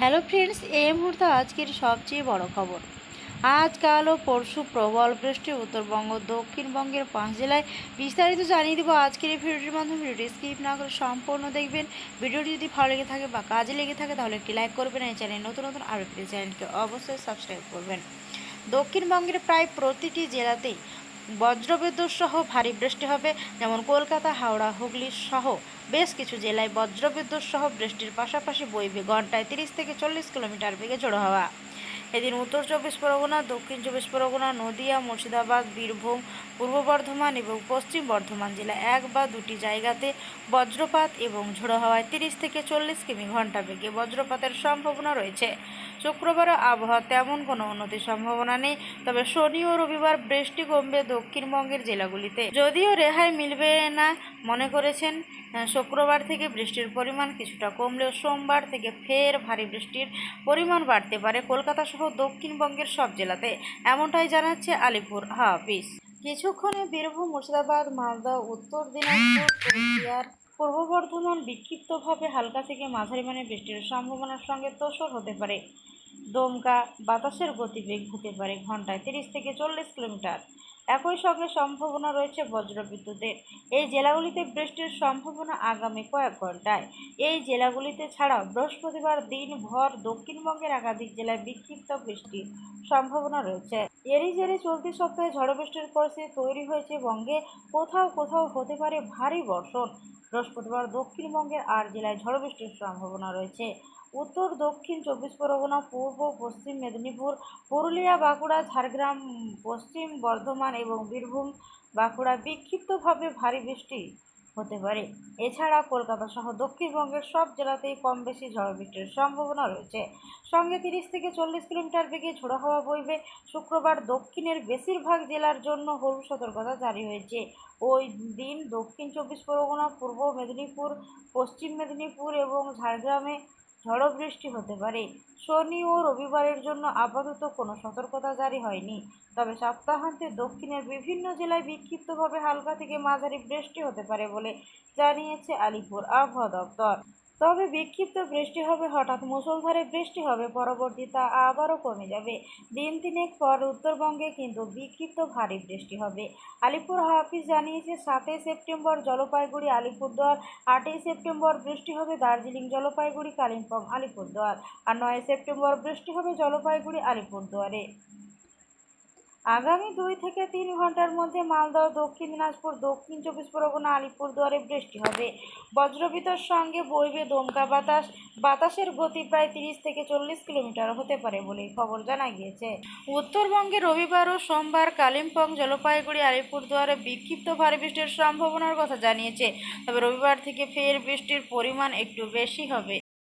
Hello friends এই মুহূর্তে আজকের সবচেয়ে বড় খবর। আজ, কাল ও পরশু প্রবল বৃষ্টি উত্তরবঙ্গ দক্ষিণবঙ্গের পাঁচ জেলায় বিস্তারিত জানিয়ে দেবো আজকের এই ভিডিওটির মাধ্যমে। ভিডিওটি স্কিপ না করে সম্পূর্ণ দেখবেন। ভিডিওটি যদি ভালো লেগে থাকে বা কাজে লেগে থাকে, তাহলে একটি লাইক করবেন এই চ্যানেল নতুন নতুন আরও একটি চ্যানেলকে অবশ্যই সাবস্ক্রাইব করবেন। দক্ষিণবঙ্গের প্রায় প্রতিটি জেলাতেই বজ্রবিদ্যুৎ সহ ভারী বৃষ্টি হবে, যেমন কলকাতা, হাওড়া, হুগলি সহ বেশ কিছু জেলায় বজ্রবিদ্যুৎ সহ বৃষ্টির পাশাপাশি বইবে ঘন্টায় তিরিশ থেকে চল্লিশ কিলোমিটার বেগে জড়ো হওয়া। এদিন উত্তর চব্বিশ পরগনা, দক্ষিণ চব্বিশ পরগনা, নদিয়া, মুর্শিদাবাদ, বীরভূম পূর্ব বর্ধমান এবং পশ্চিম বর্ধমান জেলা এক বা দুটি জায়গাতে বজ্রপাত এবং ঝোড়ো হাওয়ায় তিরিশ থেকে চল্লিশ কিমি ঘণ্টা বেগে বজ্রপাতের সম্ভাবনা রয়েছে। শুক্রবারও আবহাওয়া তেমন কোনো উন্নতির সম্ভাবনা নেই, তবে শনি ও রবিবার বৃষ্টি কমবে দক্ষিণবঙ্গের জেলাগুলিতে। যদিও রেহাই মিলবে না মনে করেছেন শুক্রবার থেকে বৃষ্টির পরিমাণ কিছুটা কমলেও সোমবার থেকে ফের ভারী বৃষ্টির পরিমাণ বাড়তে পারে কলকাতা সহ দক্ষিণবঙ্গের সব জেলাতে। এমনটাই জানাচ্ছে আলিপুর হাফিজ। কিছুক্ষণে বীরভূম, মুর্শিদাবাদ, মালদা, উত্তর দিনাজপুর পূর্ব বর্ধমান বিক্ষিপ্তভাবে হালকা থেকে মাঝারি মানে বৃষ্টির সম্ভাবনার সঙ্গে তোষর হতে পারে। দমকা বাতাসের গতিবেগ হতে পারে ঘন্টায় তিরিশ থেকে চল্লিশ কিলোমিটার। একই সঙ্গে সম্ভাবনা রয়েছে বজ্রবিদ্যুতের। এই জেলাগুলিতে বৃষ্টির সম্ভাবনা আগামী কয়েক ঘন্টায় এই জেলাগুলিতে ছাড়াও বৃহস্পতিবার দিনভর দক্ষিণবঙ্গের একাধিক জেলায় বিক্ষিপ্ত বৃষ্টির সম্ভাবনা রয়েছে। এরই জেরে চলতি সপ্তাহে ঝড় বৃষ্টির পরিস্থিতি তৈরি হয়েছে বঙ্গে। কোথাও কোথাও হতে পারে ভারী বর্ষণ। বৃহস্পতিবার দক্ষিণবঙ্গের আর জেলায় ঝড় বৃষ্টির সম্ভাবনা রয়েছে। উত্তর, দক্ষিণ, চব্বিশ পরগনা, পূর্ব, পশ্চিম মেদিনীপুর, পুরুলিয়া, বাঁকুড়া, ঝাড়গ্রাম, পশ্চিম বর্ধমান এবং বীরভূম, বাঁকুড়া বিক্ষিপ্তভাবে ভারী বৃষ্টি হতে পারে। এছাড়া কলকাতা সহ দক্ষিণবঙ্গের সব জেলাতেই কম বেশি ঝড় বৃষ্টির সম্ভাবনা রয়েছে। সঙ্গে তিরিশ থেকে চল্লিশ কিলোমিটার বেগে ঝোড়ো হাওয়া বইবে। শুক্রবার দক্ষিণের বেশিরভাগ জেলার জন্য হলুদ সতর্কতা জারি হয়েছে। ওই দিন দক্ষিণ চব্বিশ পরগনা, পূর্ব মেদিনীপুর, পশ্চিম মেদিনীপুর এবং ঝাড়গ্রামে ঝড়ো বৃষ্টি হতে পারে। শনি ও রবিবারের জন্য আপাতত কোনো সতর্কতা জারি হয়নি। তবে সপ্তাহান্তে দক্ষিণের বিভিন্ন জেলায় বিক্ষিপ্তভাবে হালকা থেকে মাঝারি বৃষ্টি হতে পারে বলে জানিয়েছে আলিপুর আবহাওয়া দপ্তর। তবে বিক্ষিপ্ত বৃষ্টি হবে, হঠাৎ মুষলধারে বৃষ্টি হবে পরবর্তী তা আবারও কমে যাবে। দিন তিনেক পর উত্তরবঙ্গে কিন্তু বিক্ষিপ্ত ভারী বৃষ্টি হবে। আলিপুর হাফিজ জানিয়েছে, সাতই সেপ্টেম্বর জলপাইগুড়ি, আলিপুরদুয়ার, আটই সেপ্টেম্বর বৃষ্টি হবে দার্জিলিং, জলপাইগুড়ি, কালিম্পং, আলিপুরদুয়ার। আর নয় সেপ্টেম্বর বৃষ্টি হবে জলপাইগুড়ি, আলিপুরদুয়ারে। আগামী দুই থেকে তিন ঘণ্টার মধ্যে মালদহ, দক্ষিণ দিনাজপুর, দক্ষিণ চব্বিশ পরগনা, আলিপুরদুয়ারে বৃষ্টি হবে। বজ্রবিদ্যুৎ সঙ্গে বইবে দমকা বাতাস। বাতাসের গতি প্রায় তিরিশ থেকে চল্লিশ কিলোমিটার হতে পারে বলে খবর জানা গিয়েছে। উত্তরবঙ্গে রবিবার ও সোমবার কালিম্পং, জলপাইগুড়ি, আলিপুরদুয়ারে বিক্ষিপ্ত ভারী বৃষ্টির সম্ভাবনার কথা জানিয়েছে। তবে রবিবার থেকে ফের বৃষ্টির পরিমাণ একটু বেশি হবে।